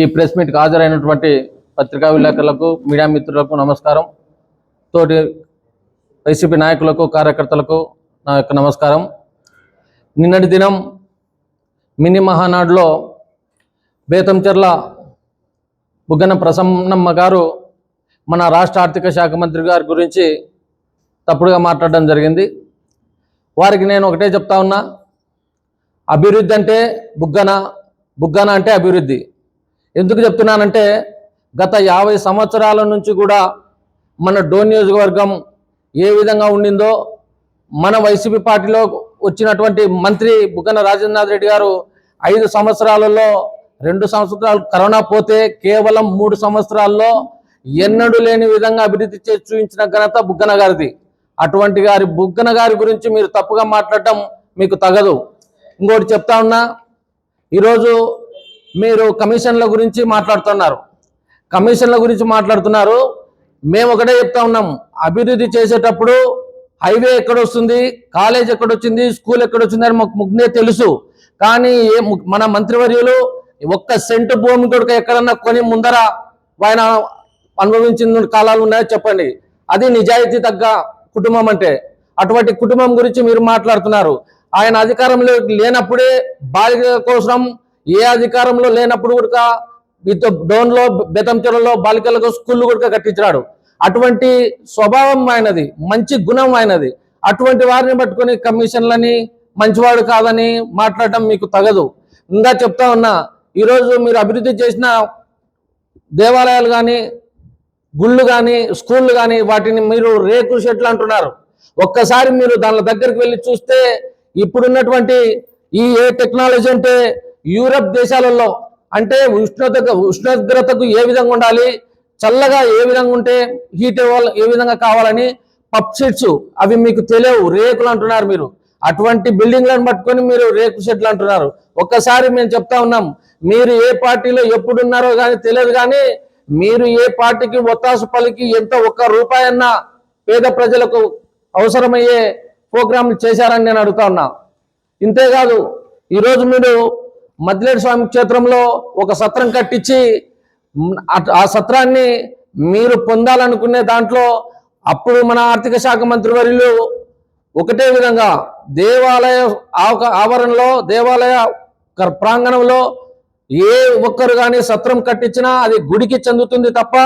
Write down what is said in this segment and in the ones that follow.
ఈ ప్రెస్ మీట్కి హాజరైనటువంటి పత్రికా విలేకరులకు మీడియా మిత్రులకు నమస్కారం. తోటి వైసీపీ నాయకులకు కార్యకర్తలకు నా యొక్క నమస్కారం. నిన్నటి దినం మినీ మహానాడులో బేతంచెర్ల బుగ్గన ప్రసన్నమ్మ గారు మన రాష్ట్ర ఆర్థిక శాఖ మంత్రి గారి గురించి తప్పుడుగా మాట్లాడడం జరిగింది. వారికి నేను ఒకటే చెప్తా ఉన్నా అభివృద్ధి అంటే బుగ్గన బుగ్గన అంటే అభివృద్ధి. ఎందుకు చెప్తున్నానంటే గత యాభై సంవత్సరాల నుంచి కూడా మన డోన్ నియోజకవర్గం ఏ విధంగా ఉండిందో మన వైసీపీ పార్టీలో వచ్చినటువంటి మంత్రి బుగ్గన రాజేంద్రనాథ్ రెడ్డి గారు ఐదు సంవత్సరాలలో రెండు సంవత్సరాలు కరోనా పోతే కేవలం మూడు సంవత్సరాల్లో ఎన్నడూ లేని విధంగా అభివృద్ధి చేసి చూపించిన ఘనత బుగ్గన గారిది. అటువంటి గారి బుగ్గన గారి గురించి మీరు తప్పుగా మాట్లాడటం మీకు తగదు. ఇంకోటి చెప్తా ఉన్నా ఈరోజు మీరు కమిషన్ల గురించి మాట్లాడుతున్నారు. కమిషన్ల గురించి మాట్లాడుతున్నారు. మేము ఒకటే చెప్తా ఉన్నాం. అభివృద్ధి చేసేటప్పుడు హైవే ఎక్కడ వస్తుంది కాలేజ్ ఎక్కడ వచ్చింది స్కూల్ ఎక్కడ వచ్చింది అని మాకు ముందే తెలుసు. కానీ ఏ మన మంత్రివర్యులు ఒక్క సెంటు భూమి కొడుకు ఎక్కడన్నా కొని ముందర ఆయన అనుభవించిన కాలాలు ఉన్నాయో చెప్పండి. అది నిజాయితీ తగ్గ కుటుంబం అంటే. అటువంటి కుటుంబం గురించి మీరు మాట్లాడుతున్నారు. ఆయన అధికారంలో లేనప్పుడే బాలిక కోసం ఏ అధికారంలో లేనప్పుడు కూడా ఇతో డోన్లో బెతంచెరలో బాలికలకు స్కూళ్ళు కూడా కట్టించాడు అటువంటి స్వభావం ఆయనది మంచి గుణం ఆయనది అటువంటి వారిని పట్టుకొని కమిషన్లని మంచివాడు కాదని మాట్లాడటం మీకు తగదు. ఇంకా చెప్తా ఉన్నా ఈరోజు మీరు అభివృద్ధి చేసిన దేవాలయాలు కానీ గుళ్ళు కానీ స్కూళ్ళు కానీ వాటిని మీరు రేకు షెట్లు అంటున్నారు. ఒక్కసారి మీరు దాని దగ్గరికి వెళ్ళి చూస్తే ఇప్పుడున్నటువంటి ఈ ఏ టెక్నాలజీ అంటే యూరప్ దేశాలలో అంటే ఉష్ణోగ్రత ఉష్ణోగ్రతకు ఏ విధంగా ఉండాలి? చల్లగా ఏ విధంగా ఉంటే హీట్ ఏ విధంగా కావాలని పప్ షీట్స్ అవి మీకు తెలియవు. రేకులు అంటున్నారు మీరు. అటువంటి బిల్డింగ్లను పట్టుకొని మీరు రేకు షెడ్లు అంటున్నారు. ఒక్కసారి మేము చెప్తా ఉన్నాం. మీరు ఏ పార్టీలో ఎప్పుడున్నారో కానీ తెలియదు కానీ మీరు ఏ పార్టీకి ఒత్తాసు పలికి ఎంత ఒక్క రూపాయన్నా పేద ప్రజలకు అవసరమయ్యే ప్రోగ్రాంలు చేశారని నేను అడుగుతా ఉన్నా. ఇంతేకాదు ఈరోజు మీరు మద్దిలేడు స్వామి క్షేత్రంలో ఒక సత్రం కట్టించి అట్- ఆ సత్రాన్ని మీరు పొందాలనుకునే దాంట్లో అప్పుడు మన ఆర్థిక శాఖ మంత్రి వర్యులు ఒకటే విధంగా దేవాలయ ఆవక ఆవరణలో దేవాలయ కర్- ప్రాంగణంలో ఏ ఒక్కరు కానీ సత్రం కట్టించినా అది గుడికి చెందుతుంది తప్ప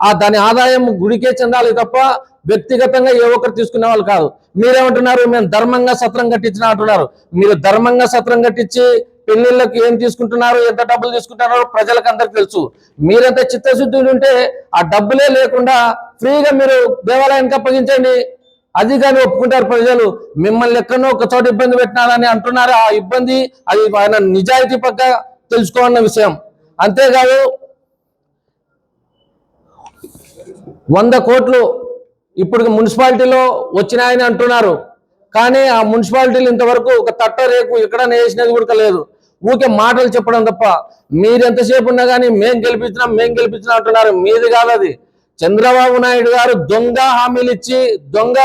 ఆ దాని ఆదాయం గుడికే చెందాలి తప్ప వ్యక్తిగతంగా ఏ ఒక్కరు తీసుకునే వాళ్ళు కాదు. మీరేమంటున్నారు? మేము ధర్మంగా సత్రం కట్టించిన అంటున్నారు. మీరు ధర్మంగా సత్రం కట్టించి పెళ్ళిళ్ళకి ఏం తీసుకుంటున్నారు ఎంత డబ్బులు తీసుకుంటున్నారో ప్రజలకు అందరికి తెలుసు. మీరంత చిత్తశుద్ధులు ఉంటే ఆ డబ్బులే లేకుండా ఫ్రీగా మీరు దేవాలయానికి అప్పగించండి. అది కానీ ఒప్పుకుంటారు ప్రజలు. మిమ్మల్ని ఎక్కడో ఒక చోట ఇబ్బంది పెట్టినారని అంటున్నారు. ఆ ఇబ్బంది అది ఆయన నిజాయితీ పక్క తెలుసుకోవాలన్న విషయం. అంతేకాదు వంద కోట్లు ఇప్పుడు మున్సిపాలిటీలో వచ్చినాయని అంటున్నారు. కానీ ఆ మున్సిపాలిటీలు ఇంతవరకు ఒక తట్ట రేకు ఎక్కడ వేసినది కూడా లేదు. ఊకే మాటలు చెప్పడం తప్ప మీరు ఎంతసేపు ఉన్నా కానీ మేం గెలిపించినాం మేం గెలిపించినాం అంటున్నారు. మీది కాదు అది. చంద్రబాబు నాయుడు గారు దొంగ హామీలు ఇచ్చి దొంగ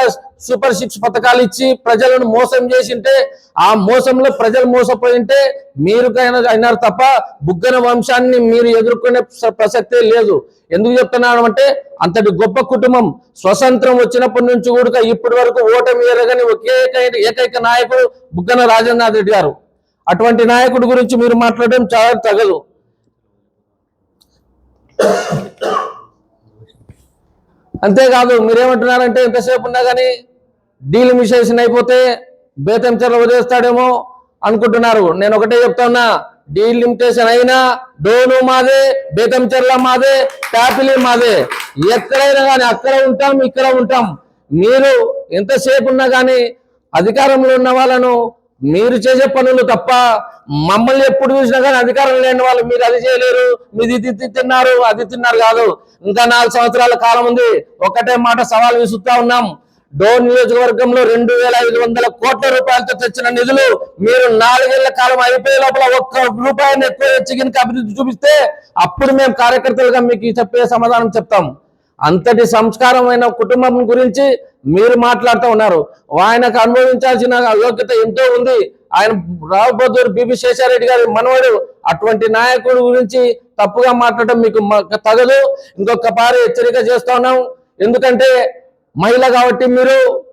సూపర్ సిక్స్ పథకాలు ఇచ్చి ప్రజలను మోసం చేసింటే ఆ మోసంలో ప్రజలు మోసపోయింటే మీరు అయినారు తప్ప బుగ్గన వంశాన్ని మీరు ఎదుర్కొనే ప్రసక్తే లేదు. ఎందుకు చెప్తున్నాను అంటే అంతటి గొప్ప కుటుంబం స్వతంత్రం వచ్చినప్పటి నుంచి కూడా ఇప్పటి వరకు ఓటమి ఎరగని ఒకే ఏకైక నాయకుడు బుగ్గన రాజేంద్రనాథ్ రెడ్డి గారు. అటువంటి నాయకుడి గురించి మీరు మాట్లాడడం చాలా తగదు. అంతేకాదు మీరేమంటున్నారంటే ఎంతసేపు ఉన్నా కానీ డీల్ డీలిమిషేషన్ అయిపోతే బేతంచెర్ల వదిలేస్తాడేమో అనుకుంటున్నారు. నేను ఒకటే చెప్తా ఉన్నా డీలిమిటేషన్ అయినా డోను మాదే బేతంచెర్ల మాదే ట్యాపిలీ మాదే. ఎక్కడైనా కానీ అక్కడ ఉంటాం ఇక్కడ ఉంటాం. మీరు ఎంతసేపు ఉన్నా కానీ అధికారంలో ఉన్న వాళ్ళను మీరు చేసే పనులు తప్ప మమ్మల్ని ఎప్పుడు చూసినా కానీ అధికారం లేని వాళ్ళు మీరు అది చేయలేరు మీది ఇది తిన్నారు అది తిన్నారు కాదు. ఇంకా నాలుగు సంవత్సరాల కాలం ఉంది. ఒకటే మాట సవాల్ విసురుతా ఉన్నాం. డోన్ నియోజకవర్గంలో రెండు వేల ఐదు వందల కోట్ల రూపాయలతో తెచ్చిన నిధులు మీరు నాలుగేళ్ళ కాలం అయిపోయే లోపల ఒక్క రూపాయిని ఎక్కువ తెచ్చి కనుక అభివృద్ధి చూపిస్తే అప్పుడు మేము కార్యకర్తలుగా మీకు చెప్పే సమాధానం చెప్తాం. అంతటి సంస్కారమైన కుటుంబం గురించి మీరు మాట్లాడుతూ ఉన్నారు. ఆయనకు అనుభవించాల్సిన యోగ్యత ఎంతో ఉంది. ఆయన రావుబద్దూరు బిబి శేషారెడ్డి గారి మనవడు. అటువంటి నాయకుడు గురించి తప్పుగా మాట్లాడటం మీకు తగదు. ఇంకొక పారి హెచ్చరిక చేస్తా ఉన్నాం. ఎందుకంటే మహిళ కాబట్టి మీరు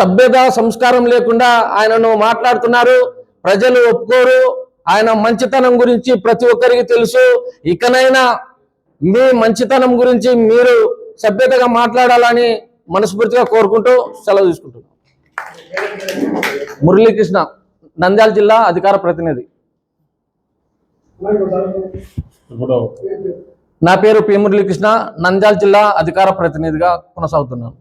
సభ్యత సంస్కారం లేకుండా ఆయనను మాట్లాడుతున్నారు. ప్రజలు ఒప్పుకోరు. ఆయన మంచితనం గురించి ప్రతి ఒక్కరికి తెలుసు. ఇకనైనా మీ మంచితనం గురించి మీరు సభ్యతగా మాట్లాడాలని మనస్ఫూర్తిగా కోరుకుంటూ సెలవు తీసుకుంటున్నాం. మురళీకృష్ణ నంద్యాల జిల్లా అధికార ప్రతినిధి. నా పేరు పి మురళీకృష్ణ నంద్యాల జిల్లా అధికార ప్రతినిధిగా కొనసాగుతున్నాను.